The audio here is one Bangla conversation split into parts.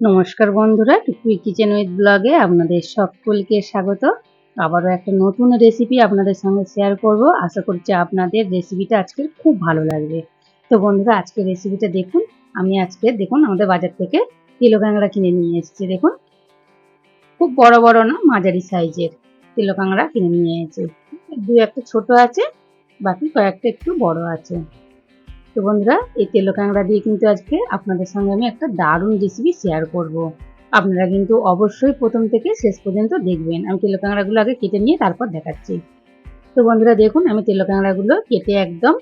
নমস্কার বন্ধুরা, টুকুই কিচেন উইথ ব্লগে আপনাদের সকলকে স্বাগত। আবারও একটা নতুন রেসিপি আপনাদের সঙ্গে শেয়ার করব। আশা করছি আপনাদের রেসিপিটা আজকে খুব ভালো লাগবে। তো বন্ধুরা আজকে রেসিপিটা দেখুন। আমি আজকে দেখুন, আমাদের বাজার থেকে তিলো কাঁকড়া কিনে নিয়ে এসেছি, দেখুন। খুব বড় বড় না, মাঝারি সাইজের তিলো কাঁকড়া কিনে নিয়ে এসেছি। দু একটা ছোট আছে, বাকি কয়েকটা একটু বড় আছে। তো বন্ধুরা, এই তেলো কাঁকড়া দিয়ে কিন্তু আজকে আপনাদের সঙ্গে আমি একটা দারুণ রেসিপি শেয়ার করব। আপনারা কিন্তু অবশ্যই প্রথম থেকে শেষ পর্যন্ত দেখবেন। আমি তেলো কাঁকড়াগুলো আগে কেটে নিয়ে তারপর দেখাচ্ছি। তো বন্ধুরা, দেখুন, আমি তেলো কাঁকড়াগুলো কেটে একদম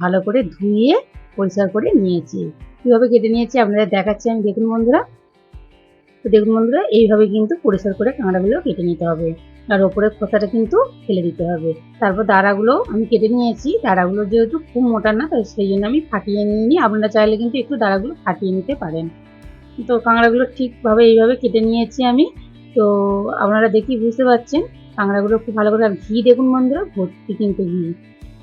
ভালো করে ধুয়ে পরিষ্কার করে নিয়েছি। কীভাবে কেটে নিয়েছি আপনারা দেখাচ্ছি আমি। দেখুন বন্ধুরা, তো দেখুন বন্ধুরা, এইভাবে কিন্তু পরিষ্কার করে কাঁকড়াগুলো কেটে নিতে হবে। আর ওপরের খোসাটা কিন্তু ফেলে দিতে হবে। তারপর দাঁড়াগুলো আমি কেটে নিয়েছি। দাঁড়াগুলো যেহেতু খুব মোটা না, তাই সেই জন্য আমি ফাটিয়ে নিয়ে নিই আপনারা চাইলে কিন্তু একটু দাঁড়াগুলো ফাটিয়ে নিতে পারেন। তো কাঁকড়াগুলো ঠিকভাবে এইভাবে কেটে নিয়েছি আমি। তো আপনারা দেখি বুঝতে পারছেন, কাঁকড়াগুলো খুব ভালো করে আর ঘি দেখুন বন্ধুরা, ভর্তি কিন্তু ঘি।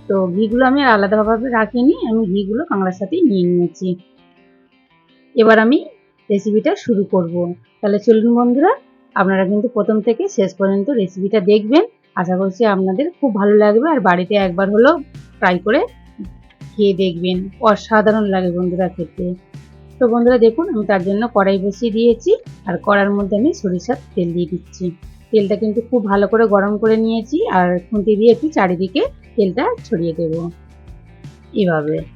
তো ঘিগুলো আমি আর আলাদাভাবে রাখিনি, আমি ঘিগুলো কাঁকড়ার সাথেই নিয়ে নিয়েছি। এবার আমি রেসিপিটা শুরু করব। তাহলে চলুন বন্ধুরা আপনারা কিন্তু প্রথম থেকে শেষ পর্যন্ত রেসিপিটা দেখবেন। আশা করছি আপনাদের খুব ভালো লাগবে। আর বাড়িতে একবার হলেও ট্রাই করে খেয়ে দেখবেন। অসাধারণ লাগে বন্ধুরা খেতে। তো বন্ধুরা দেখুন, আমি তার জন্য কড়াই বসিয়ে দিয়েছি। আর কড়ার মধ্যে আমি সরিষার তেল দিয়ে দিচ্ছি। তেলটা কিন্তু খুব ভালো করে গরম করে নিয়েছি। আর খুঁটি দিয়ে একটু চারিদিকে তেলটা ছড়িয়ে দেব। এভাবে।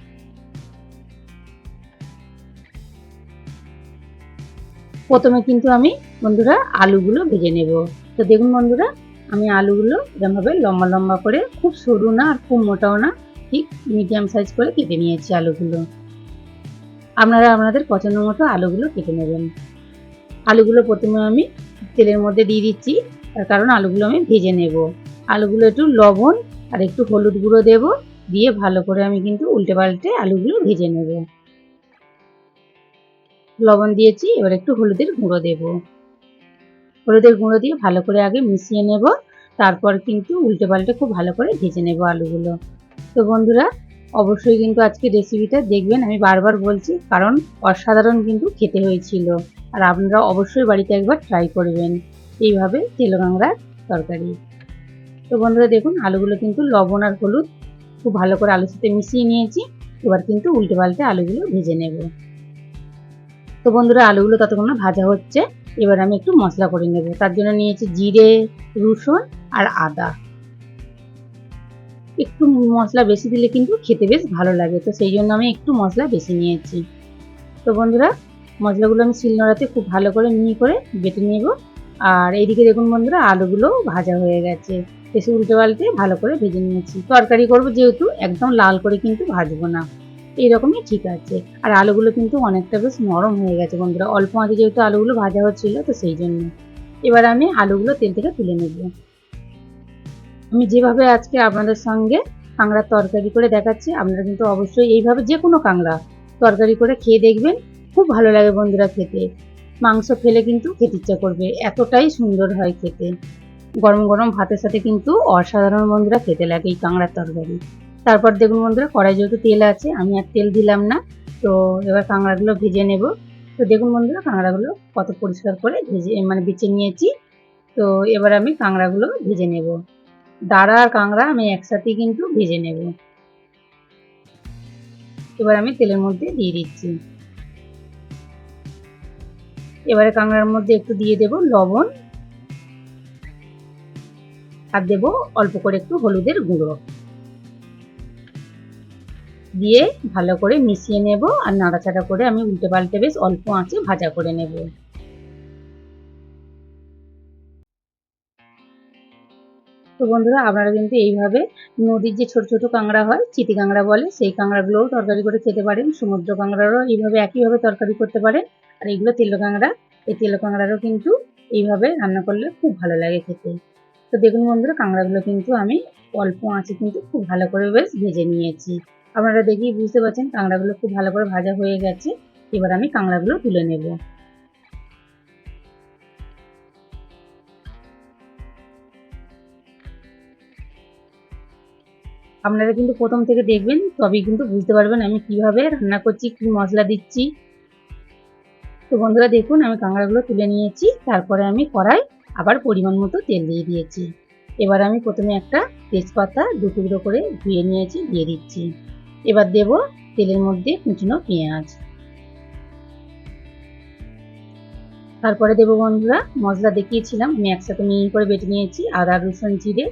প্রথমে কিন্তু আমি বন্ধুরা আলুগুলো ভেজে নেব। তো দেখুন বন্ধুরা, আমি আলুগুলো এরমভাবে লম্বা লম্বা করে, খুব সরু না আর খুব মোটাও না, ঠিক মিডিয়াম সাইজ করে কেটে নিয়েছি আলুগুলো। আপনারা আপনাদের পছন্দ মতো আলুগুলো কেটে নেবেন। আলুগুলো প্রথমে আমি তেলের মধ্যে দিয়ে দিচ্ছি, তার কারণ আলুগুলো আমি ভেজে নেব। আলুগুলো একটু লবণ আর একটু হলুদ গুঁড়ো দেব, দিয়ে ভালো করে আমি কিন্তু উল্টে পাল্টে আলুগুলো ভেজে নেব। লবণ দিয়েছি, এবার একটু হলুদের গুঁড়ো দেব। হলুদের গুঁড়ো দিয়ে ভালো করে আগে মিশিয়ে নেব, তারপর কিন্তু উল্টে পাল্টে খুব ভালো করে ভেজে নেব আলুগুলো। তো বন্ধুরা, অবশ্যই কিন্তু আজকে রেসিপিটা দেখবেন, আমি বারবার বলছি, কারণ অসাধারণ কিন্তু খেতে হয়েছিল। আর আপনারা অবশ্যই বাড়িতে একবার ট্রাই করবেন। এইভাবে তেলো কাঁকড়ার তরকারি। তো বন্ধুরা, দেখুন, আলুগুলো কিন্তু লবণ আর হলুদ খুব ভালো করে আলুর সাথে মিশিয়ে নিয়েছি, এবার কিন্তু উল্টে পাল্টে আলুগুলো ভেজে নেব। তো বন্ধুরা, আলুগুলো ততক্ষণ ভাজা হচ্ছে। এবার আমি একটু মশলা করে নেব। তার জন্য নিয়েছি জিরে, রসুন আর আদা। একটু মশলা বেশি দিলে কিন্তু খেতে বেশ ভালো লাগে। তো সেই জন্য আমি একটু মশলা বেশি নিয়েছি। তো বন্ধুরা, মশলাগুলো আমি শিলনোড়াতে খুব ভালো করে মিহি করে বেটে নেব। আর এইদিকে দেখুন বন্ধুরা, আলুগুলো ভাজা হয়ে গেছে। বেশি উল্টে পাল্টে ভালো করে ভেজে নিয়েছি। তরকারি করব যেহেতু, একদম লাল করে কিন্তু ভাজবো না। এইরকমই ঠিক আছে। আর আলুগুলো কিন্তু অনেকটা বেশ নরম হয়ে গেছে বন্ধুরা। অল্প আঁচে যেহেতু আলুগুলো ভাজা হচ্ছিল, তো সেই জন্য। এবার আমি আলুগুলো তেল থেকে তুলে নেব। আমি যেভাবে আজকে আপনাদের সঙ্গে কাঁকড়ার তরকারি করে দেখাচ্ছি, আপনারা কিন্তু অবশ্যই এইভাবে যে কোনো কাঁকড়া তরকারি করে খেয়ে দেখবেন। খুব ভালো লাগে বন্ধুরা খেতে। মাংস ফেলে কিন্তু খেতে ইচ্ছা করবে। এতটাই সুন্দর হয় খেতে। গরম গরম ভাতের সাথে কিন্তু অসাধারণ বন্ধুরা খেতে লাগে এই কাঁকড়ার তরকারি। তারপর দেখুন বন্ধুরা, কড়াই যেহেতু তেল আছে, আমি আর তেল দিলাম না, তো এবার কাঁকড়াগুলো ভেজে নেব। তো দেখুন বন্ধুরা, কাঁকড়াগুলো কত পরিষ্কার করে ভেজে মানে বেছে নিয়েছি। তো এবার আমি কাঁকড়াগুলো ভেজে নেব। দাঁড়া আর কাঁকড়া আমি একসাথেই কিন্তু ভেজে নেব। এবার আমি তেলের মধ্যে দিয়ে দিচ্ছি। এবারে কাঁকড়ার মধ্যে একটু দিয়ে দেব লবণ। আর দেব অল্প করে একটু হলুদের গুঁড়ো। দিয়ে ভালো করে মিশিয়ে নেব আর নাড়াচাড়া করে আমি উল্টে পাল্টে বেশ অল্প আঁচে ভাজা করে নেব। তো বন্ধুরা, আপনারা কিন্তু এইভাবে নদীর যে ছোট ছোট কাঁকড়া হয়, চিতি কাঁকড়া বলে, সেই কাঁকড়াগুলোও তরকারি করে খেতে পারেন। সমুদ্র কাঁকড়ারও এইভাবে একইভাবে তরকারি করতে পারেন। আর এগুলো তেলো কাঁকড়া, এই তেলো কাঁকড়ারও কিন্তু এইভাবে রান্না করলে খুব ভালো লাগে খেতে। তো দেখুন বন্ধুরা, কাঁকড়াগুলো কিন্তু আমি অল্প আঁচে কিন্তু খুব ভালো করে বেশ ভেজে নিয়েছি। আপনারা দেখেই বুঝতে পারছেন কাঁকড়াগুলো খুব ভালো করে ভাজা হয়ে গেছে। এবার আমি কাঁকড়াগুলো তুলে নেব। আপনারা কিন্তু প্রথম থেকে দেখবেন, তবেই কিন্তু বুঝতে পারবেন আমি কীভাবে রান্না করছি, কি মশলা দিচ্ছি। তো বন্ধুরা দেখুন, আমি কাঁকড়াগুলো তুলে নিয়েছি, তারপরে আমি কড়াই আবার পরিমাণ মতো তেল দিয়ে দিয়েছি। এবার আমি প্রথমে একটা তেজপাতা দু টুকরো করে ধুয়ে নিয়েছি, দিয়ে দিচ্ছি। এবার দেব তেলের মধ্যে কুচনো পেঁয়াজ। তারপরে দেবো বন্ধুরা, মশলা দেখিয়েছিলাম, আমি একসাথে মিহি করে বেটে নিয়েছি, আদা, রসুন, জিরে,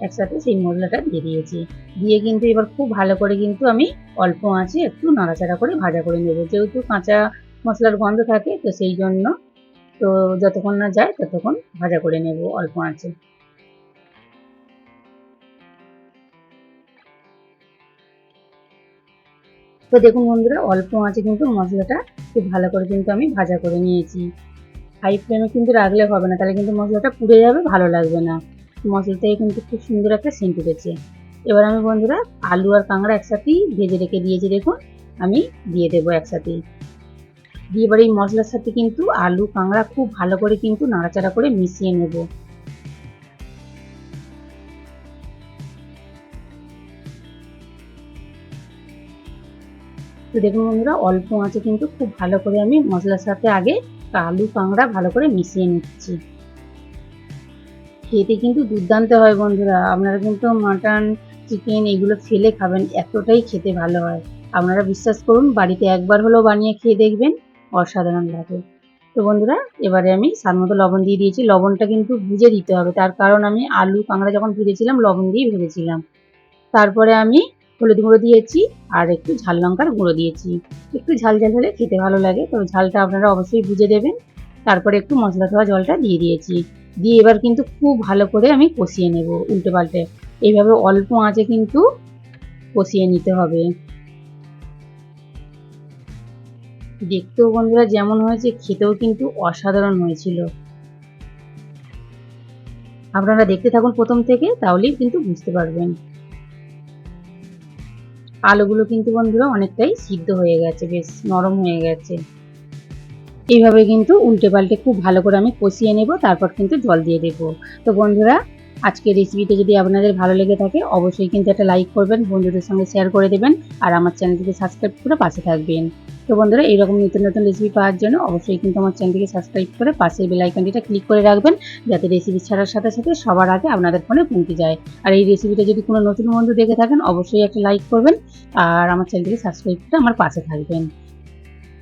একসাথে সেই মশলাটা দিয়ে দিয়েছি। দিয়ে কিন্তু এবার খুব ভালো করে কিন্তু আমি অল্প আঁচে একটু নাড়াচাড়া করে ভাজা করে নেব। যেহেতু কাঁচা মশলার গন্ধ থাকে, তো সেই জন্য তো যতক্ষণ না যায় ততক্ষণ ভাজা করে নেব অল্প আঁচে। তো দেখুন বন্ধুরা, অল্প আঁচে কিন্তু মশলাটা খুব ভালো করে কিন্তু আমি ভাজা করে নিয়েছি। হাই ফ্লেমে কিন্তু রাখলে হবে না, তাহলে কিন্তু মশলাটা পুড়ে যাবে, ভালো লাগবে না। মশলাটাই কিন্তু খুব সুন্দর একটা সেন্ট উঠেছে। এবার আমি বন্ধুরা, আলু আর কাঁকড়া একসাথেই ভেজে রেখে দিয়েছি, দেখুন। আমি দিয়ে দেবো একসাথেই দিয়ে এবার এই মশলার সাথে কিন্তু আলু, কাঁকড়া খুব ভালো করে কিন্তু নাড়াচাড়া করে মিশিয়ে নেব। তো দেখুন বন্ধুরা, অল্প আঁচে কিন্তু খুব ভালো করে আমি মশলার সাথে আগে আলু কাঁকড়া ভালো করে মিশিয়ে নিচ্ছি। খেতে কিন্তু দুর্দান্ত হয় বন্ধুরা। আপনারা কিন্তু মাটন, চিকেন এগুলো ফেলে খাবেন, এতটাই খেতে ভালো হয়। আপনারা বিশ্বাস করুন, বাড়িতে একবার হলেও বানিয়ে খেয়ে দেখবেন, অসাধারণ লাগে। তো বন্ধুরা, এবারে আমি স্বাদ মতো লবণ দিয়ে দিয়েছি। লবণটা কিন্তু বুঝে দিতে হবে। তার কারণ আমি আলু কাঁকড়া যখন ভেজেছিলাম, লবণ দিয়ে ভেজেছিলাম। তারপরে আমি হলুদ গুঁড়ো দিয়েছি আর একটু ঝাল লঙ্কার গুঁড়ো দিয়েছি। একটু ঝাল ঝাল হলে খেতে ভালো লাগে, তো ঝালটা আপনারা অবশ্যই বুঝে দেবেন। তারপরে একটু মশলা ধোয়া জলটা দিয়ে দিয়েছি। দিয়ে এবার কিন্তু খুব ভালো করে আমি কষিয়ে নেব উল্টে পাল্টে। এইভাবে অল্প আঁচে কিন্তু কষিয়ে নিতে হবে। দেখতেও বন্ধুরা যেমন হয়েছে, খেতেও কিন্তু অসাধারণ হয়েছিল। আপনারা দেখতে থাকুন প্রথম থেকে, তাহলেই কিন্তু বুঝতে পারবেন। আলুগুলো কিন্তু বন্ধুরা অনেকটাই সিদ্ধ হয়ে গেছে, বেশ নরম হয়ে গেছে। এইভাবে কিন্তু উল্টে পাল্টে খুব ভালো করে আমি কষিয়ে নেব, তারপর কিন্তু জল দিয়ে দেব। তো বন্ধুরা আজকে রেসিপিটা যদি আপনাদের ভালো লেগে থাকে, অবশ্যই কিন্তু একটা লাইক করবেন, বন্ধুদের সঙ্গে শেয়ার করে দেবেন, আর আমার চ্যানেলটিকে সাবস্ক্রাইব করে পাশে থাকবেন। তো বন্ধুরা, এইরকম নতুন নতুন রেসিপি পাওয়ার জন্য অবশ্যই কিন্তু আমার চ্যানেলটিকে সাবস্ক্রাইব করে পাশের বেল আইকনটিটা ক্লিক করে রাখবেন, যাতে রেসিপি ছাড়ার সাথে সাথে সবার আগে আপনাদের ফোনে পৌঁছে যায়। আর এই রেসিপিটা যদি কোনো নতুন বন্ধু দেখে থাকেন, অবশ্যই একটা লাইক করবেন আর আমার চ্যানেলটিকে সাবস্ক্রাইব করে আমার পাশে থাকবেন।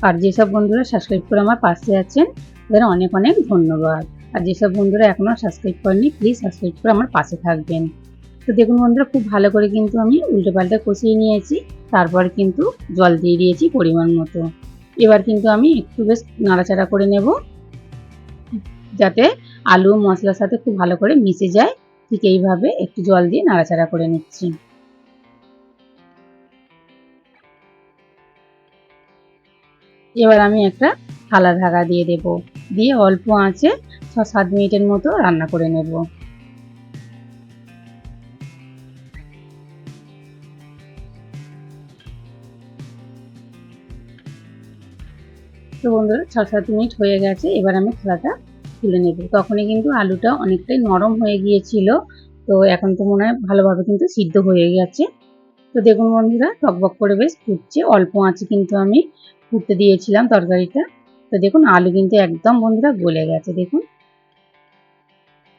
আর যেসব বন্ধুরা সাবস্ক্রাইব করে আমার পাশে আছেন, তাদের অনেক অনেক ধন্যবাদ। আর যেসব বন্ধুরা এখনও সাবস্ক্রাইব করেনি প্লিজ সাবস্ক্রাইব করে আমার পাশে থাকবেন। তো দেখুন বন্ধুরা, খুব ভালো করে কিন্তু আমি উল্টে পাল্টে কষিয়ে নিয়েছি, তারপর কিন্তু জল দিয়ে দিয়েছি পরিমাণ মতো। এবার কিন্তু আমি একটু বেশ নাড়াচাড়া করে নেব, যাতে আলু মশলার সাথে খুব ভালো করে মিশে যায়। ঠিক এইভাবে একটু জল দিয়ে নাড়াচাড়া করে নিচ্ছি। এবার আমি একটা থালা ঢাকা দিয়ে দেব, দিয়ে অল্প আঁচে ছ সাত মিনিটের মতো রান্না করে নেব। তো বন্ধুরা ছ সাত মিনিট হয়ে গেছে, এবার আমি থালাটা তুলে নেব। তখনই কিন্তু আলুটা অনেকটাই নরম হয়ে গিয়েছিল, তো এখন তো মনে হয় ভালোভাবে কিন্তু সিদ্ধ হয়ে গেছে। তো দেখুন বন্ধুরা, টকবক করে বেশ ফুটছে, অল্প আঁচে কিন্তু আমি ফুটতে দিয়েছিলাম তরকারিটা। তো দেখুন, আলু কিন্তু একদম বন্ধুরা গলে গেছে, দেখুন।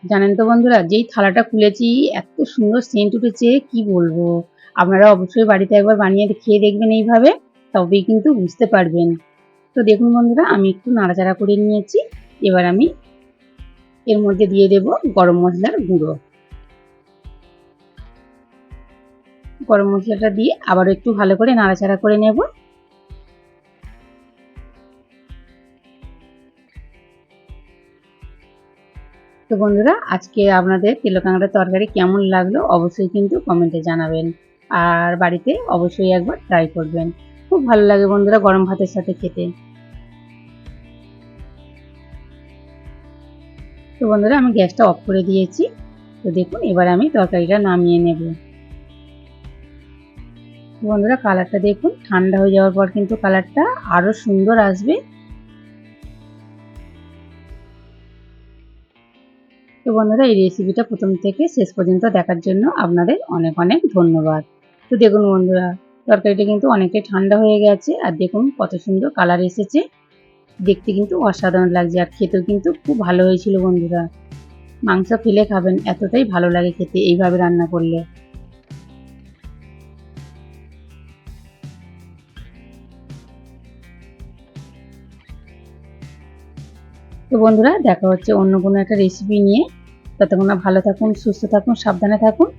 জানেন তো বন্ধুরা, যেই থালাটা খুলেছি, এত সুন্দর সেন্ট উঠেছে, কি বলব? আপনারা অবশ্যই বাড়িতে একবার বানিয়ে খেয়ে দেখবেন এইভাবে, তবেই কিন্তু বুঝতে পারবেন। তো দেখুন বন্ধুরা, আমি একটু নাড়াচাড়া করে নিয়েছি। এবার আমি এর মধ্যে দিয়ে দেব গরম মশলার গুঁড়ো। গরম মশলাটা দিয়ে আবার একটু ভালো করে নাড়াচাড়া করে নেব। তো বন্ধুরা, আজকে আপনাদের তেলো কাঁকড়ার তরকারি কেমন লাগল অবশ্যই কিন্তু কমেন্টে জানাবেন। আর বাড়িতে অবশ্যই একবার ট্রাই করবেন। খুব ভালো লাগে বন্ধুরা গরম ভাতের সাথে খেতে। তো বন্ধুরা, আমি গ্যাসটা অফ করে দিয়েছি। তো দেখুন, এবার আমি তরকারিটা নামিয়ে নেব। বন্ধুরা, কালারটা দেখুন, ঠান্ডা হয়ে যাওয়ার পর কিন্তু কালারটা আরও সুন্দর আসবে। তো বন্ধুরা, এই রেসিপিটা প্রথম থেকে শেষ পর্যন্ত দেখার জন্য আপনাদের অনেক অনেক ধন্যবাদ। তো দেখুন বন্ধুরা তরকারিটা কিন্তু অনেকটাই ঠান্ডা হয়ে গেছে। আর দেখুন কত সুন্দর কালার এসেছে। দেখতে কিন্তু অসাধারণ লাগছে আর খেতেও কিন্তু খুব ভালো হয়েছিল বন্ধুরা। মাংস ফেলে খাবেন, এতটাই ভালো লাগে খেতে এইভাবে রান্না করলে। তো বন্ধুরা, দেখা হচ্ছে অন্য কোনো একটা রেসিপি নিয়ে। ততক্ষণ ভালো থাকুন, সুস্থ থাকুন, সাবধানে থাকুন।